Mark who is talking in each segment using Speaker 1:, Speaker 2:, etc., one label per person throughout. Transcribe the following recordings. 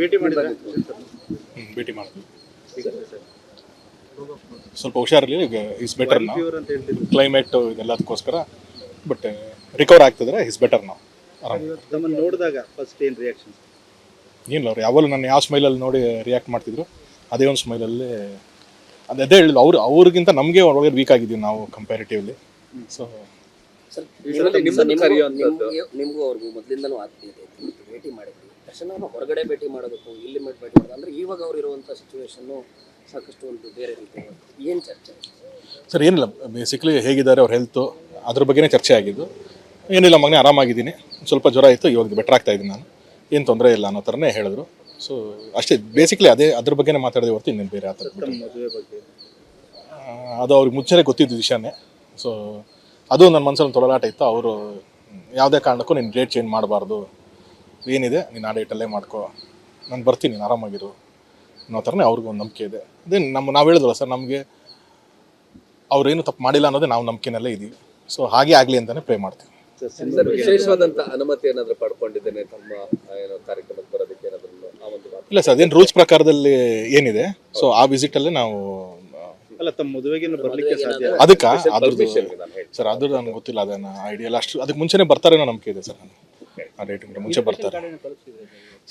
Speaker 1: ಭೇಟಿ ಮಾಡಿದ್ರೆ?
Speaker 2: ಭೇಟಿ ಮಾಡಿದ್ವಿ ಸ್ವಲ್ಪ ಹುಷಾರಿರಲಿ ಇಸ್ ಬೆಟರ್ ನಾವು ಕ್ಲೈಮೇಟ್ ಇದೆಲ್ಲದಕ್ಕೋಸ್ಕರ ಬಟ್ ರಿಕವರ್ ಆಗ್ತಿದ್ರೆ ಇಸ್ ಬೆಟರ್ ನಾವು
Speaker 1: ನಮ್ಮನ್ನ ನೋಡಿದಾಗ ಫಸ್ಟ್ ಏನು ರಿಯಾಕ್ಷನ್
Speaker 2: ಏನಿಲ್ಲ ಅವ್ರು ಯಾವಾಗಲೂ ನಾನು ಯಾವ ಸ್ಮೈಲಲ್ಲಿ ನೋಡಿ ರಿಯಾಕ್ಟ್ ಮಾಡ್ತಿದ್ರು ಅದೇ ಒಂದು ಸ್ಮೈಲಲ್ಲಿ ಅದೇ ಅದೇ ಹೇಳಿದ್ರು ಅವ್ರು ಅವ್ರಿಗಿಂತ ನಮಗೆ ಒಳಗೆ ವೀಕ್ ಆಗಿದ್ದೀವಿ ನಾವು ಕಂಪ್ಯಾರಿಟಿವ್ಲಿ ಸೊ
Speaker 3: ನಿಮಗೂ- ಅವ್ರಿಗೂ ಮೊದಲಿಂದನೂ ಆತ್ಮೀಯತೆ ಇತ್ತು ಭೇಟಿ ಮಾಡಿದ್ವಿ ತಕ್ಷಣ ಹೊರಗಡೆ ಭೇಟಿ ಮಾಡಬೇಕು ಇಲ್ಲಿ ಮಾಡಿ ಭೇಟಿ ಮಾಡೋದು ಅಂದ್ರೆ ಇವಾಗ ಅವ್ರು ಇರುವಂಥ ಸಿಚುವೇಶನ್ನು ಸಾಕಷ್ಟು ಒಂದು ಬೇರೆ ರೀತಿ ಏನು ಚರ್ಚೆ?
Speaker 2: ಸರ್ ಏನಿಲ್ಲ. ಬೇಸಿಕ್ಲಿ ಹೇಗಿದ್ದಾರೆ ಅವ್ರ ಹೆಲ್ತು ಅದ್ರ ಬಗ್ಗೆನೇ ಚರ್ಚೆ ಆಗಿದ್ದು. ಏನಿಲ್ಲ ಮಗನೇ ಆರಾಮಾಗಿದ್ದೀನಿ. ಸ್ವಲ್ಪ ಜ್ವರ ಇತ್ತು ಇವಾಗ ಬೆಟರ್ ಆಗ್ತಾ ಇದ್ದೀನಿ ನಾನು. ಏನು ತೊಂದರೆ ಇಲ್ಲ ಅನ್ನೋ ಥರನೇ ಹೇಳಿದ್ರು. ಸೊ ಅಷ್ಟೇ ಬೇಸಿಕ್ಲಿ ಅದೇ ಅದ್ರ ಬಗ್ಗೆನೇ ಮಾತಾಡಿದೆ ಹೊರತು ಇನ್ನೇನು ಬೇರೆ ಆ ಥರ ಅದು ಅವ್ರಿಗೆ ಮುಂಚೆನೇ ಗೊತ್ತಿದ್ದು ವಿಷಯನೇ. ಸೊ ಅದು ನನ್ನ ಮನಸ್ಸಲ್ಲಿ ತೊಳಲಾಟ ಇತ್ತು. ಅವರು ಯಾವುದೇ ಕಾರಣಕ್ಕೂ ನೀನು ಡೇಟ್ ಚೇಂಜ್ ಮಾಡಬಾರ್ದು. ಏನಿದೆ ನೀನು ಆ ಡೇಟಲ್ಲೇ ಮಾಡ್ಕೋ. ನಾನು ಬರ್ತೀನಿ ನೀನು ಆರಾಮಾಗಿರು ಅನ್ನೋ ಥರನೇ ಅವ್ರಿಗೂ ಒಂದು ನಂಬಿಕೆ ಇದೆ. ಅದೇ ನಮ್ಮ ನಾವು ಹೇಳಿದ್ರಲ್ಲ ಸರ್ ನಮಗೆ ಅವ್ರೇನು ತಪ್ಪು ಮಾಡಿಲ್ಲ ಅನ್ನೋದೇ ನಾವು ನಂಬಿಕೆನಲ್ಲೇ ಇದ್ದೀವಿ ಸೊ ಹಾಗೆ ಆಗಲಿ ಅಂತಲೇ ಪ್ರೇ ಮಾಡ್ತೀವಿ.
Speaker 4: ವಿಶೇಷವಾದಂತ ಅನುಮತಿ ಏನಾದ್ರು ಪಡ್ಕೊಂಡಿದ್ದೇನೆ ತಮ್ಮ ಆ, ಏನೋ ಕಾರ್ಯಕ್ರಮಕ್ಕೆ ಬರೋದಕ್ಕೆ ಏನಾದರೂ
Speaker 2: ಇಲ್ಲ ಸರ್ ಅದೇನು ರೂಲ್ಸ್ ಪ್ರಕಾರದಲ್ಲಿ ಏನಿದೆ ಸೊ ಆ ವಿಸಿಟಲ್ಲೇ ನಾವು
Speaker 1: ಅಲ್ಲ ತಮ್ಮ ಮದುವೆಗೆ ಬರ್ಲಿಕ್ಕೆ ಸಾಧ್ಯ?
Speaker 2: ಅದಕ್ಕೆ ಅದ್ರದ್ದು ಸರ್ ಅದು ನನಗೆ ಗೊತ್ತಿಲ್ಲ ಅದನ್ನ ಐಡಿಯಾ ಎಲ್ಲ ಅಷ್ಟು ಅದಕ್ಕೆ ಮುಂಚೆನೇ ಬರ್ತಾರೆ ಅನ್ನೋ ನಂಬಿಕೆ ಇದೆ ಸರ್ ನಾನು ಆ ಡೇಟಿಂಗ್ ಮುಂಚೆ ಬರ್ತಾರೆ.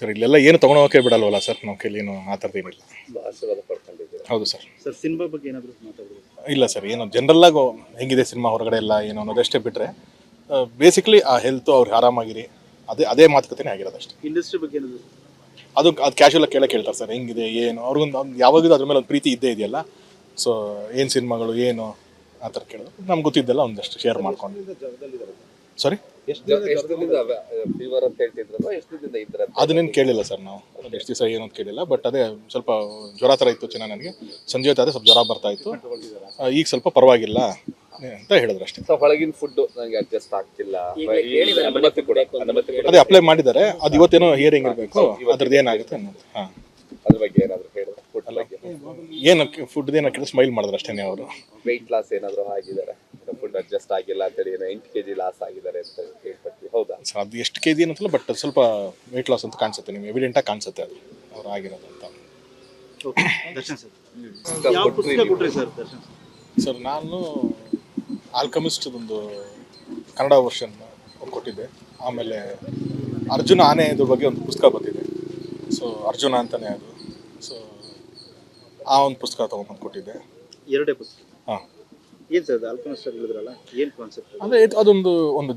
Speaker 2: ಸರ್ ಇಲ್ಲೆಲ್ಲ ಏನು ತೊಗೊಂಡೋಗಕ್ಕೆ ಬಿಡಲ್ವಲ್ಲ ಸರ್ ನಮ್ಮ ಕೈಲಿ ಏನು ಆ ಥರದ್ದು ಏನಿಲ್ಲ. ಹೌದು ಸರ್.
Speaker 1: ಸರ್ ಸಿನಿಮಾ ಬಗ್ಗೆ ಏನಾದರೂ ಮಾತಾಡೋದು
Speaker 2: ಇಲ್ಲ ಸರ್ ಏನು ಜನರಲ್ಲಾಗಿ ಹೆಂಗಿದೆ ಸಿನಿಮಾ ಹೊರಗಡೆ ಎಲ್ಲ ಏನು ಅನ್ನೋದಷ್ಟೇ ಬಿಟ್ಟರೆ ಬೇಸಿಕ್ಲಿ ಆ ಹೆಲ್ತು ಅವ್ರಿಗೆ ಆರಾಮಾಗಿರಿ. ಅದೇ ಅದೇ ಮಾತುಕತೆನೇ ಆಗಿರೋದು ಅಷ್ಟೇ.
Speaker 1: ಇಂಡಸ್ಟ್ರಿ ಬಗ್ಗೆ ಏನಾದರೂ
Speaker 2: ಅದು ಅದು ಕ್ಯಾಶುವಲ್ ಕೇಳೇ ಕೇಳ್ತಾರೆ ಸರ್ ಹೆಂಗಿದೆ ಏನು ಅವ್ರಿಗೊಂದು ಯಾವಾಗಿದ್ದು ಯಾವಾಗಲೂ ಅದ್ರ ಮೇಲೆ ಒಂದು ಪ್ರೀತಿ ಇದ್ದೇ ಇದೆಯಲ್ಲ ಸೊ ಏನು ಸಿನಿಮಾಗಳು ಏನು ಆ ಥರ ಕೇಳೋದು ನಮ್ಗೆ ಗೊತ್ತಿದ್ದಲ್ಲ ಒಂದಷ್ಟು ಶೇರ್ ಮಾಡ್ಕೊಂಡು. ಸಾರಿ
Speaker 4: ಎಷ್ಟು ದಿನದಿಂದ ಫೀವರ್ ಅಂತ ಹೇಳ್ತಿದ್ರಲ್ಲ ಎಷ್ಟು ದಿನದಿಂದ ಇದ್ರ
Speaker 2: ಅದನ್ನೇನು ಕೇಳಿಲ್ಲ ಸರ್ ನಾವು. ಎಷ್ಟು ದಿವಸ ಏನು ಅಂತ ಕೇಳಿಲ್ಲ. ಬಟ್ ಅದೇ ಸ್ವಲ್ಪ ಜ್ವರ ಥರ ಇತ್ತು ಚೆನ್ನಾಗಿ ನನಗೆ. ಸಂಜೆ ಹೊತ್ತಾದ್ರೆ ಸ್ವಲ್ಪ ಜ್ವರ ಬರ್ತಾ ಇತ್ತು. ಆ, ಈಗ ಸ್ವಲ್ಪ ಪರವಾಗಿಲ್ಲ ಅಂತ ಹೇಳಿದ್ರು ಅಷ್ಟೇ.
Speaker 4: ಸೊ ಹೊಳಗಿನ ಫುಡ್ ನನಗೆ ಅಡ್ಜಸ್ಟ್ ಆಗ್ತಿಲ್ಲ.
Speaker 3: ಈಗಲೇ
Speaker 4: ಈ
Speaker 3: ಕೇಳಿದ್ದಾರೆ,
Speaker 4: ಅನುಮತಿ ಕೊಡ ಅನುಮತಿ ಕೊಡ.
Speaker 2: ಅದೇ ಅಪ್ಲೈ ಮಾಡಿದ್ದಾರೆ. ಅದು ಇವತ್ತೇನೋ ಹಿಯರಿಂಗ್ ಇರಬೇಕು. ಅದ್ರದ್ದು ಏನಾಗುತ್ತೆ? ಅನ್ನೋದು. ಹಾಂ
Speaker 4: ಅದ್ರ ಬಗ್ಗೆ ಏನಾದ್ರು ಹೇಳಿದ್ರೆ ಫುಡ್ ಬಗ್ಗೆ
Speaker 2: ಏನು ಫುಡ್ ಏನು ಹಾಕಿದ್ರೆ ಸ್ಮೈಲ್ ಮಾಡಿದ್ರು ಅಷ್ಟೇ ಅವರು.
Speaker 4: ವೆಯ್ಟ್ ಲಾಸ್ ಏನಾದರೂ ಆಗಿದ್ದಾರೆ ಫುಡ್ ಅಡ್ಜಸ್ಟ್ ಆಗಿಲ್ಲ ಅಂತ ಹೇಳಿ ಎಂಟು ಕೆ ಜಿ ಲಾಸ್ ಆಗಿದ್ದಾರೆ ಅಂತ ಕೇಳ್ಪಟ್ಟಿ ಹೌದಾ?
Speaker 2: ಸರ್ ಅದು ಎಷ್ಟು ಕೆ ಜಿ ಏನಂತಲ್ಲ ಬಟ್ ಸ್ವಲ್ಪ ವೆಯ್ಟ್ ಲಾಸ್ ಅಂತ ಕಾಣಿಸುತ್ತೆ ನಿಮ್ಗೆ. ಎವಿಡೆಂಟಾಗಿ ಕಾಣಿಸುತ್ತೆ ಅದು. ಅವ್ರು ಆಗಿರೋದು ಅಂತ.
Speaker 1: Okay Darshan sir. ಯಾವ ಪುಸ್ತಕ ಕೊಟ್ರಿ ಸರ್ ದರ್ಶನ್ ಸರ್?
Speaker 2: ಸರ್ ನಾನು ಆಲ್ಕಮಿಸ್ಟ್ದೊಂದು ಕನ್ನಡ ವರ್ಷನ್ ಒಂದು ಕೊಟ್ಟಿದ್ದೆ. ಆಮೇಲೆ ಅರ್ಜುನ ಆನೆ ಇದ್ರ ಬಗ್ಗೆ ಒಂದು ಪುಸ್ತಕ ಬಂದಿದೆ. ಸೊ ಅರ್ಜುನ ಅಂತಲೇ ಅದು. ಸೊ ಆ ಒಂದು ಪುಸ್ತಕ ತೊಗೊಂಬಂದು ಕೊಟ್ಟಿದ್ದೆ.
Speaker 1: ಎರಡೇ ಪುಸ್ತಕ?
Speaker 2: ಹಾಂ.
Speaker 1: ಏನು ಸರ್ ಆಲ್ಕಮಿಸ್ಟ್ ಹೇಳಿದ್ರಲ್ಲ ಏನು ಕಾನ್ಸೆಪ್ಟ್
Speaker 2: ಅಂದರೆ ಅದೊಂದು ಒಂದು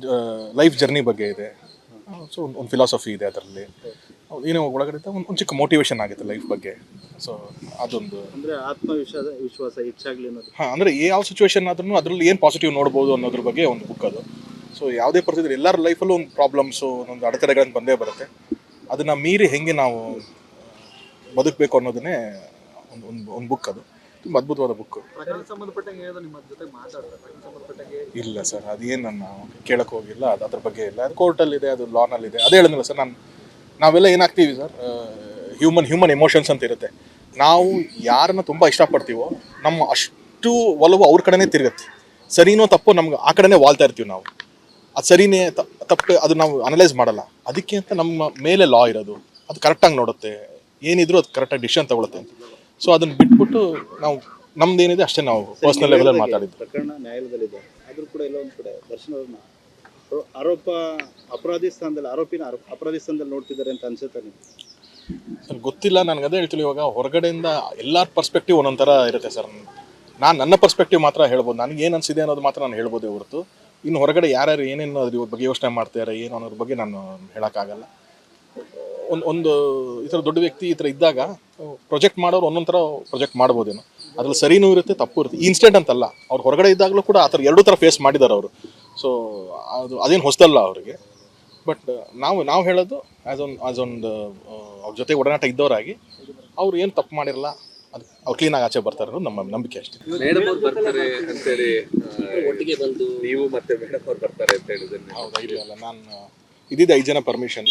Speaker 2: ಲೈಫ್ ಜರ್ನಿ ಬಗ್ಗೆ ಇದೆ. ಸೊ ಒಂದು ಒಂದು ಫಿಲಾಸಫಿ ಇದೆ ಅದರಲ್ಲಿ. ಏನೋ ಒಳಗಡೆ ಒಂದು ಒಂದು ಚಿಕ್ಕ ಮೋಟಿವೇಶನ್ ಆಗುತ್ತೆ ಲೈಫ್ ಬಗ್ಗೆ. ಸೊ ಅದೊಂದು.
Speaker 1: ಅಂದರೆ ಆತ್ಮವಿಶ್ವಾಸ ವಿಶ್ವಾಸ ಹೆಚ್ಚಾಗಲಿ ಅನ್ನೋದು.
Speaker 2: ಹಾಂ ಅಂದರೆ ಯಾವ ಸಿಚುವೇಶನ್ ಆದ್ರೂ ಅದರಲ್ಲಿ ಏನು ಪಾಸಿಟಿವ್ ನೋಡ್ಬೋದು ಅನ್ನೋದ್ರ ಬಗ್ಗೆ ಒಂದು ಬುಕ್ ಅದು. ಸೊ ಯಾವುದೇ ಪರಿಸ್ಥಿತಿ ಎಲ್ಲರ ಲೈಫಲ್ಲೂ ಒಂದು ಪ್ರಾಬ್ಲಮ್ಸು ಒಂದೊಂದು ಅಡೆತಡೆಗಳನ್ನು ಬಂದೇ ಬರುತ್ತೆ. ಅದನ್ನು ಮೀರಿ ಹೆಂಗೆ ನಾವು ಬದುಕಬೇಕು ಅನ್ನೋದನ್ನೇ ಒಂದು ಒಂದು ಒಂದು ಬುಕ್ ಅದು. ತುಂಬ ಅದ್ಭುತವಾದ ಬುಕ್ ಇಲ್ಲ ಸರ್ ಅದೇನು ನಾನು ಕೇಳಕ್ಕೆ ಹೋಗಿಲ್ಲ. ಅದು ಅದ್ರ ಬಗ್ಗೆ ಇಲ್ಲ. ಅದು ಕೋರ್ಟಲ್ಲಿದೆ ಅದು ಲಾನಲ್ಲಿದೆ ಅದೇ ಹೇಳಿದ್ನಲ್ಲ ಸರ್ ನಾನು ನಾವೆಲ್ಲ ಏನಾಗ್ತೀವಿ ಸರ್ ಹ್ಯೂಮನ್ ಹ್ಯೂಮನ್ ಎಮೋಷನ್ಸ್ ಅಂತ ಇರುತ್ತೆ. ನಾವು ಯಾರನ್ನ ತುಂಬ ಇಷ್ಟಪಡ್ತೀವೋ ನಮ್ಮ ಅಷ್ಟು ಒಲವು ಅವ್ರ ಕಡೆನೇ ತಿರುಗತ್ತೆ. ಸರಿನೋ ತಪ್ಪು ನಮ್ಗೆ ಆ ಕಡೆನೇ ವಾಲ್ತಾ ಇರ್ತೀವಿ ನಾವು. ಅದು ಸರಿನೇ ತಪ್ಪು ಅದು ನಾವು ಅನಲೈಸ್ ಮಾಡಲ್ಲ. ಅದಕ್ಕೆ ಅಂತ ನಮ್ಮ ಮೇಲೆ ಲಾ ಇರೋದು. ಅದು ಕರೆಕ್ಟಾಗಿ ನೋಡುತ್ತೆ. ಏನಿದ್ರು ಅದು ಕರೆಕ್ಟಾಗಿ ಡಿಸಿಷನ್ ತಗೊಳುತ್ತೆ ಸೊ ಅದನ್ನ ಬಿಟ್ಬಿಟ್ಟು ನಾವು ನಮ್ದೇನಿದೆ ಅಷ್ಟೇ ನಾವು ಪರ್ಸನಲ್ ಲೆವೆಲಲ್ಲಿ ಮಾತಾಡಿದ್ವಿ
Speaker 1: ಪ್ರಕರಣ ನ್ಯಾಯಾಲಯದಲ್ಲಿದೆ. ಆದ್ರೂ ಕೂಡ ಎಲ್ಲ ಒಂದ್ ಕಡೆ ದರ್ಶನ್ ಅವ್ರನ್ನ ಆರೋಪ ಅಪರಾಧಿ ಸ್ಥಾನದಲ್ಲಿ ಆರೋಪಿನ ಆರೋಪ ಅಪರಾಧಿ ಸ್ಥಾನದಲ್ಲಿ ನೋಡ್ತಿದ್ದಾರೆ ಅಂತ ಅನ್ಸುತ್ತೆ ನಿಮ್ಗೆ?
Speaker 2: ಸರ್ ಗೊತ್ತಿಲ್ಲ ನನಗೆ ಅದೇ ಹೇಳ್ತೀವಿ ಇವಾಗ ಹೊರಗಡೆಯಿಂದ ಎಲ್ಲರ ಪರ್ಸ್ಪೆಕ್ಟಿವ್ ಒಂದೊಂದು ಥರ ಇರುತ್ತೆ ಸರ್. ನಾನು ನನ್ನ ಪರ್ಸ್ಪೆಕ್ಟಿವ್ ಮಾತ್ರ ಹೇಳ್ಬೋದು. ನನಗೆ ಏನು ಅನಿಸಿದೆ ಅನ್ನೋದು ಮಾತ್ರ ನಾನು ಹೇಳ್ಬೋದು ಹೊರತು. ಇನ್ನು ಹೊರಗಡೆ ಯಾರ್ಯಾರು ಏನೇನು ಅದ್ರ ಬಗ್ಗೆ ಯೋಚನೆ ಮಾಡ್ತಾರೆ ಏನು ಅನ್ನೋದ್ರ ಬಗ್ಗೆ ನಾನು ಹೇಳೋಕ್ಕಾಗಲ್ಲ. ಒಂದು ಒಂದು ಈ ಥರ ದೊಡ್ಡ ವ್ಯಕ್ತಿ ಈ ಥರ ಇದ್ದಾಗ ಪ್ರೊಜೆಕ್ಟ್ ಮಾಡೋರು ಒಂದೊಂದು ಥರ ಪ್ರೊಜೆಕ್ಟ್ ಮಾಡ್ಬೋದೇನು. ಅದ್ರಲ್ಲಿ ಸರಿನೂ ಇರುತ್ತೆ ತಪ್ಪು ಇರುತ್ತೆ. ಇನ್ಸ್ಟೆಂಟ್ ಅಂತಲ್ಲ ಅವ್ರು ಹೊರಗಡೆ ಇದ್ದಾಗಲೂ ಕೂಡ ಆ ಥರ ಎರಡೂ ಥರ ಫೇಸ್ ಮಾಡಿದ್ದಾರೆ ಅವರು. ಸೊ ಅದು ಅದೇನು ಹೊಸದಲ್ಲ ಅವರಿಗೆ. ಬಟ್ ನಾವು ನಾವು ಹೇಳೋದು ಆ್ಯಸ್ ಒನ್ ಆ್ಯಸ್ ಒಂದು ಅವ್ರ ಜೊತೆ ಒಡನಾಟ ಇದ್ದವರಾಗಿ ಅವ್ರು ಏನು ತಪ್ಪು ಮಾಡಿರಲ್ಲ ಅದು ಅವ್ರು ಕ್ಲೀನಾಗಿ ಆಚೆ ಬರ್ತಾರೆ ಅನ್ನೋದು ನಮ್ಮ ನಂಬಿಕೆ ಅಷ್ಟೇ.
Speaker 4: ಮೇಡಮ್ ಅವ್ರು ಬರ್ತಾರೆ ಅಂತೇಳಿ
Speaker 3: ಒಟ್ಟಿಗೆ ಬಂದು
Speaker 4: ನೀವು ಮತ್ತೆ ಮೇಡಮ್ ಅವ್ರು ಬರ್ತಾರೆ ಅಂತ ಹೇಳಿದ್ರೆ
Speaker 2: ಹೌದಾ ಇಲ್ಲ ನಾನು ಇದಿದೆ ಐದು ಜನ ಪರ್ಮಿಷನ್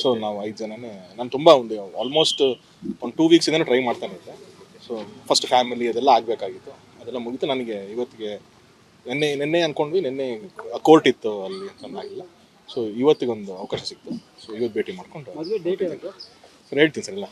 Speaker 2: ಸೊ ನಾವು ಐದು ಜನನೇ ನಾನು ತುಂಬ ಒಂದು ಆಲ್ಮೋಸ್ಟ್ ಒಂದು ಟೂ ವೀಕ್ಸಿಂದ ಟ್ರೈ ಮಾಡ್ತಾನೆ ಇದ್ದೆ. ಸೊ ಫಸ್ಟ್ ಫ್ಯಾಮಿಲಿ ಅದೆಲ್ಲ ಆಗಬೇಕಾಗಿತ್ತು. ಅದೆಲ್ಲ ಮುಗಿತು. ನನಗೆ ಇವತ್ತಿಗೆ ನಿನ್ನೆ ನಿನ್ನೆ ಅಂದ್ಕೊಂಡ್ವಿ ನಿನ್ನೆ ಕೋರ್ಟ್ ಇತ್ತು ಅಲ್ಲಿ ಚೆನ್ನಾಗಿಲ್ಲ ಸೊ ಇವತ್ತಿಗೊಂದು ಅವಕಾಶ ಸಿಕ್ತು. ಸೊ ಇವತ್ತು ಭೇಟಿ ಮಾಡಿಕೊಂಡು ಸರ್ ಹೇಳ್ತೀನಿ ಸರ್ ಎಲ್ಲ.